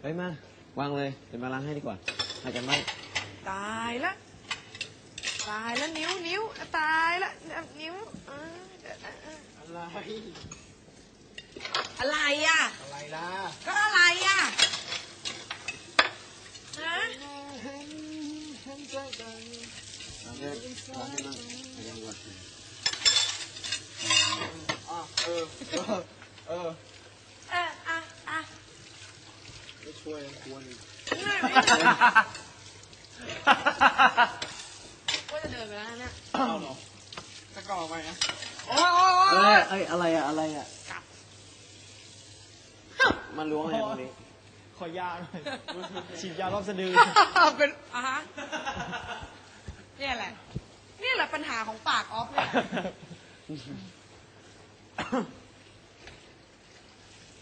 เฮ้ยมาวางเลยเดี๋ยวมาล้างให้ดีกว่าหายกันบ้างตายละ ตายละนิ้วนิ้วตายละนิ้วเออเดี๋ยวนะเอออะไร อะไรอะ อะไรล่ะก็อะไรอะฮะล้างให้ล้างให้มั่งหายกันดีกว่าอะเออ เออเออเอออะอะ ไม่ ช่วยนะควรไม่ไม่ว่าจะเดินไปแล้วนะเนี่ยเอาเหรอตะกร้อออกไปนะโอ้ยโอ้ยเอ้โอ้ยยเอ้ยอะไรอะอะไรอะกลับมันล้วงอะไรตรงนี้ ขอยาหน่อยฉีดยารอบสะดือ เป็นอะฮะเนี่ยแหละเนี่ยแหละปัญหาของปากออฟเนี่ย